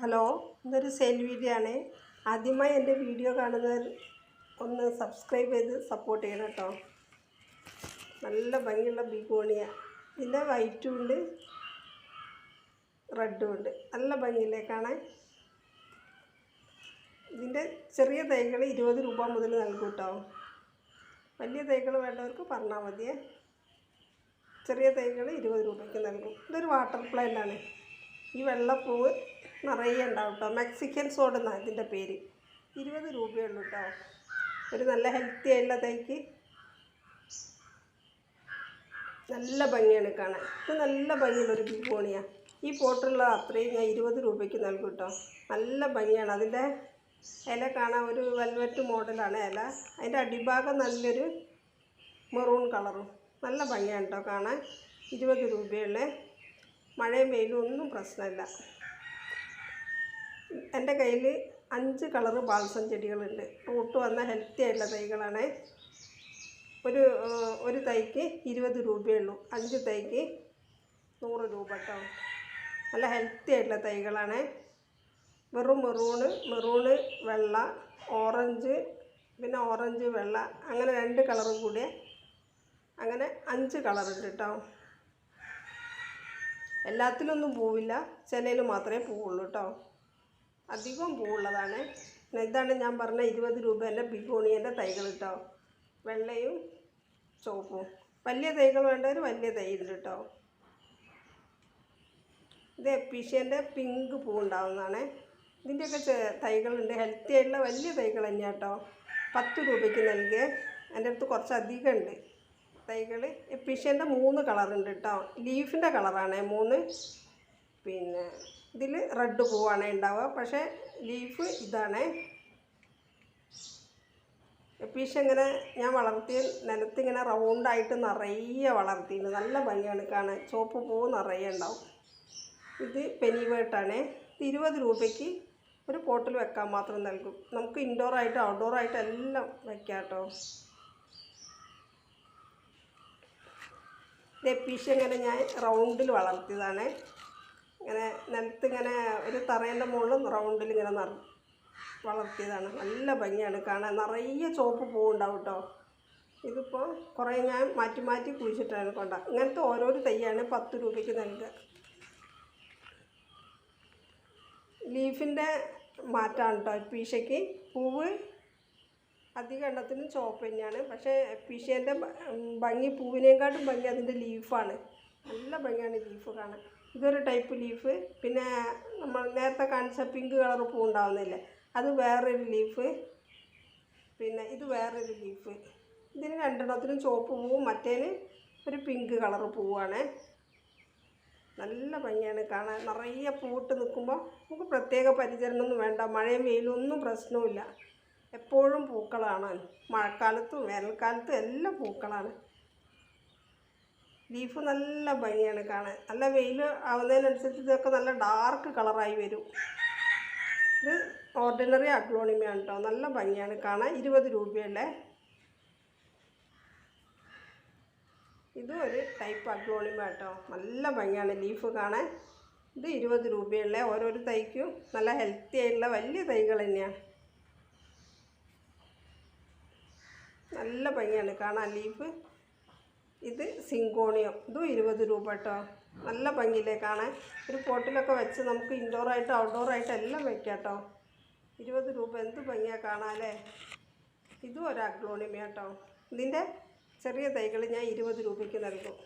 Hello ഇതൊരു sale video ആണ്. ആദ്യമായി എന്റെ വീഡിയോ കാണുന്നവർ ഒന്ന് സബ്സ്ക്രൈബ് ചെയ്ത് സപ്പോർട്ട് ചെയ്യണം കേട്ടോ. നല്ല ഭംഗിയുള്ള ബിഗോണിയ. ഇതിന്റെ വൈറ്റും ഉണ്ട് റെഡും ഉണ്ട്. നല്ല ഭംഗിയില്ലേ കാണാൻ? ഇതിന്റെ ചെറിയ തൈകൾ ഇരുപത് രൂപ മുതൽ നൽകും കേട്ടോ. വലിയ തൈകൾ വേണ്ടവർക്ക് പറഞ്ഞാൽ മതിയേ. ചെറിയ തൈകൾ ഇരുപത് രൂപയ്ക്ക് നൽകും. ഇതൊരു വാട്ടർ പ്ലാന്റ് ആണ്. ഈ വെള്ളപ്പൂവ് നിറയെ ഉണ്ടാവും കേട്ടോ മെക്സിക്കൻ സോഡ് എന്നാണ് ഇതിന്റെ പേര്. ഇരുപത് രൂപയുള്ളൂ കേട്ടോ ഒരു നല്ല ഹെൽത്തി ആയിട്ടുള്ള തൈക്ക്. നല്ല ഭംഗിയാണ് കാണാൻ. ഇത് നല്ല ഭംഗിയുള്ളൊരു ബിഗോണിയാണ് ഈ പോട്ടുള്ള അത്രയും ഞാൻ ഇരുപത് രൂപയ്ക്ക് നൽകും കേട്ടോ നല്ല ഭംഗിയാണ്. അതിന്റെ ഇല കാണാൻ ഒരു വെൽവെറ്റ് മോഡലാണ് ഇല. അതിന്റെ അടിഭാഗം നല്ലൊരു മെറൂൺ കളറും നല്ല ഭംഗിയാണ് കേട്ടോ കാണാൻ. ഇരുപത് രൂപയുള്ള മഴയും വെയിലും ഒന്നും പ്രശ്നമില്ല. എന്റെ കയ്യിൽ അഞ്ച് കളറ് ബാൽസം ചെടികളുണ്ട് റൂട്ട് വന്ന ഹെൽത്തി ആയിട്ടുള്ള തൈകളാണ്. ഒരു ഒരു തൈക്ക് ഇരുപത് രൂപയേ ഉള്ളൂ. അഞ്ച് തൈക്ക് നൂറ് രൂപ കേട്ടോ. നല്ല ഹെൽത്തി ആയിട്ടുള്ള തൈകളാണ്. വെറും മെറൂണ് മെറൂണ് വെള്ള ഓറഞ്ച് പിന്നെ ഓറഞ്ച് വെള്ള അങ്ങനെ രണ്ട് കളറും കൂടി അങ്ങനെ അഞ്ച് കളറുണ്ട് കേട്ടോ. എല്ലാത്തിലൊന്നും പൂവില്ല. ചിലയിൽ മാത്രമേ പൂവുള്ളൂ കേട്ടോ. അധികം പൂവുള്ളതാണ്. പിന്നെ ഇതാണ് ഞാൻ പറഞ്ഞ ഇരുപത് രൂപേന്റെ ബിഗോണിയന്റെ തൈകൾ കേട്ടോ വെള്ളയും ചുവപ്പും വലിയ തൈകൾ വേണ്ടവർ വലിയ തൈ ഉണ്ട് കേട്ടോ ഇത് എപ്പീഷ്യന്റെ പിങ്ക് പൂ ഉണ്ടാവുന്നതാണ് ഇതിന്റെയൊക്കെ തൈകളുണ്ട്. ഹെൽത്തി ആയിട്ടുള്ള വലിയ തൈകൾ തന്നെയാണ് കേട്ടോ പത്ത് രൂപയ്ക്ക് നൽകിയ. എന്റെ അടുത്ത് കുറച്ച് അധികം ഉണ്ട്. തൈകൾ എപ്പീഷ്യന്റെ മൂന്ന് കളറുണ്ട് കേട്ടോ ലീഫിന്റെ കളറാണ് മൂന്ന്. പിന്നെ ഇതിൽ റെഡ് പൂവാണ് ഉണ്ടാവുക. പക്ഷേ ലീഫ് ഇതാണ്. എപ്പീഷ ഇങ്ങനെ ഞാൻ വളർത്തി നിലത്തിങ്ങനെ റൗണ്ടായിട്ട് നിറയെ വളർത്തിയിരുന്നു നല്ല ഭംഗിയാണ് കാണാൻ. ചുവപ്പ് പൂവ് നിറയെ ഉണ്ടാവും. ഇത് പെനിവേട്ടാണ് ഇരുപത് രൂപയ്ക്ക് ഒരു പോട്ടിൽ വെക്കാൻ മാത്രം നൽകും. നമുക്ക് ഇൻഡോറായിട്ട് ഔട്ട്ഡോറായിട്ട് എല്ലാം വെക്കാം കേട്ടോ. ഇത് എപ്പീഷ ഇങ്ങനെ ഞാൻ റൗണ്ടിൽ വളർത്തിയതാണ്. ഇങ്ങനെ നിലത്ത് ഇങ്ങനെ ഒരു തറേന്റെ മുകളിൽ റൗണ്ടിൽ ഇങ്ങനെ നിറ വളർത്തിയതാണ്. നല്ല ഭംഗിയാണ് കാണാൻ. നിറയെ ചുവപ്പ് പൂവുണ്ടാവും കേട്ടോ ഇതിപ്പോൾ കുറേ ഞാൻ മാറ്റി മാറ്റി കുഴിച്ചിട്ടാണ് കൊണ്ട. ഇങ്ങനത്തെ ഓരോരോ തൈയാണ് പത്ത് രൂപയ്ക്ക് നൽകുക. ലീഫിന്റെ മാറ്റമാണ് കേട്ടോ പീശയ്ക്ക്. പൂവ് അധിക എണ്ണത്തിനും ചുവപ്പ് തന്നെയാണ്. പക്ഷേ പീശേന്റെ ഭംഗി പൂവിനേക്കാട്ടും ഭംഗി അതിന്റെ ലീഫാണ്. നല്ല ഭംഗിയാണ് ലീഫ് കാണാൻ. ഇതൊരു ടൈപ്പ് ലീഫ് പിന്നെ നമ്മൾ നേരത്തെ കാണിച്ച പിങ്ക് കളർ പൂ ഉണ്ടാവുന്നില്ലേ? അത് വേറൊരു ലീഫ് പിന്നെ ഇത് വേറൊരു ലീഫ് ഇതിന് രണ്ടെണ്ണത്തിനും ചുവപ്പ് പൂവും മറ്റേന് ഒരു പിങ്ക് കളർ പൂവാണ്. നല്ല ഭംഗിയാണ് കാണാൻ. നിറയെ പൂവിട്ട് നിൽക്കുമ്പോൾ നമുക്ക് പ്രത്യേക പരിചരണമൊന്നും വേണ്ട. മഴയും വെയിലും ഒന്നും പ്രശ്നവുമില്ല. എപ്പോഴും പൂക്കളാണ്. മഴക്കാലത്തും വേനൽക്കാലത്തും എല്ലാം പൂക്കളാണ്. ലീഫ് നല്ല ഭംഗിയാണ് കാണാൻ. നല്ല വെയിൽ ആവുന്നതിനനുസരിച്ച് ഇതൊക്കെ നല്ല ഡാർക്ക് കളറായി വരും. ഇത് ഓർഡിനറി അഗ്ലോണിമയാണ് കേട്ടോ നല്ല ഭംഗിയാണ് കാണാൻ. ഇരുപത് രൂപയല്ലേ? ഇതും ഒരു ടൈപ്പ് അഗ്ലോണിമ കേട്ടോ നല്ല ഭംഗിയാണ് ലീഫ് കാണാൻ. ഇത് ഇരുപത് രൂപയുള്ള ഓരോരോ തൈക്കും നല്ല ഹെൽത്തി ആയിട്ടുള്ള വലിയ തൈകൾ തന്നെയാണ്. നല്ല ഭംഗിയാണ് കാണാൻ ലീഫ്. ഇത് സിങ്കോണിയം. ഇതും ഇരുപത് രൂപ കേട്ടോ. നല്ല ഭംഗിയിലേ കാണാൻ? ഒരു പോട്ടിലൊക്കെ വെച്ച് നമുക്ക് ഔട്ട്ഡോർ ആയിട്ട് എല്ലാം വെക്കാം കേട്ടോ. ഇരുപത് രൂപ. എന്ത് ഭംഗിയാണ് കാണാല്ലേ ഇതും ഒരു അഗ്ലോണിമ കേട്ടോ. ഇതിന്റെ ചെറിയ തൈകൾ ഞാൻ ഇരുപത് രൂപയ്ക്ക് നൽകും.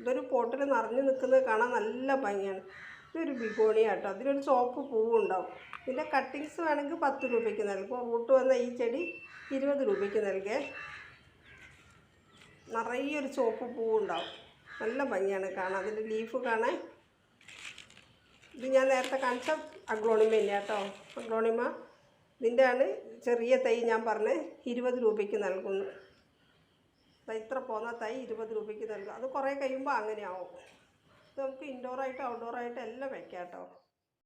ഇതൊരു പോട്ടിൽ നിറഞ്ഞു നിൽക്കുന്നത് കാണാൻ നല്ല ഭംഗിയാണ്. ഇതൊരു ബിഗോണിയ കേട്ടോ. അതിലൊരു ചുവപ്പ് പൂവുണ്ടാവും. ഇതിന്റെ കട്ടിങ്സ് വേണമെങ്കിൽ പത്ത് രൂപയ്ക്ക് നൽകും. റൂട്ട് വന്ന ഈ ചെടി ഇരുപത് രൂപയ്ക്ക് നൽകേ. നിറയെ ഒരു ചുവപ്പ് പൂവുണ്ടാവും. നല്ല ഭംഗിയാണ് കാണാൻ. അതിന്റെ ലീഫ് കാണാൻ. ഇത് ഞാൻ നേരത്തെ കാണിച്ച അഗ്ലോണിമ തന്നെ കേട്ടോ? അഗ്ലോണിമ. ഇതിന്റെ ആണ് ചെറിയ തൈ ഞാൻ പറഞ്ഞ് ഇരുപത് രൂപയ്ക്ക് നൽകുന്നു. ഇത്ര പോന്ന തൈ ഇരുപത് രൂപയ്ക്ക് നൽകും. അത് കുറേ കഴിയുമ്പോൾ അങ്ങനെയാവും. ഇത് നമുക്ക് ഇൻഡോറായിട്ട് ഔട്ട്ഡോറായിട്ട് എല്ലാം വെക്കാം കേട്ടോ.